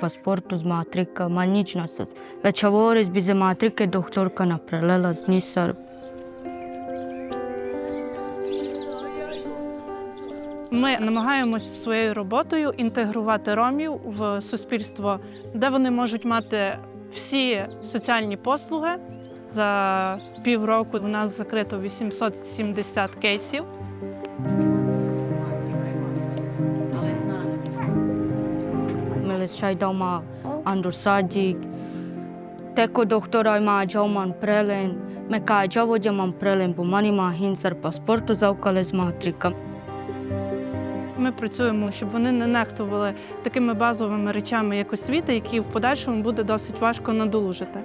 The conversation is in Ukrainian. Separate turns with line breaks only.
паспорту з матрика, ма ніч насац. Лечаворис бізе матрики докторка направляла з нісар.
Ми намагаємося своєю роботою інтегрувати ромів в суспільство, де вони можуть мати всі соціальні послуги. За півроку у нас закрито 870 кейсів.
Мелес шайдама андурсадік. Теко доктора ма джауман прелен. Мека джаводя ман прелен, бо мані ма гінсар паспорту завкали з матрика.
Ми працюємо, щоб вони не нехтували такими базовими речами, як освіта, які в подальшому буде досить важко надолужити.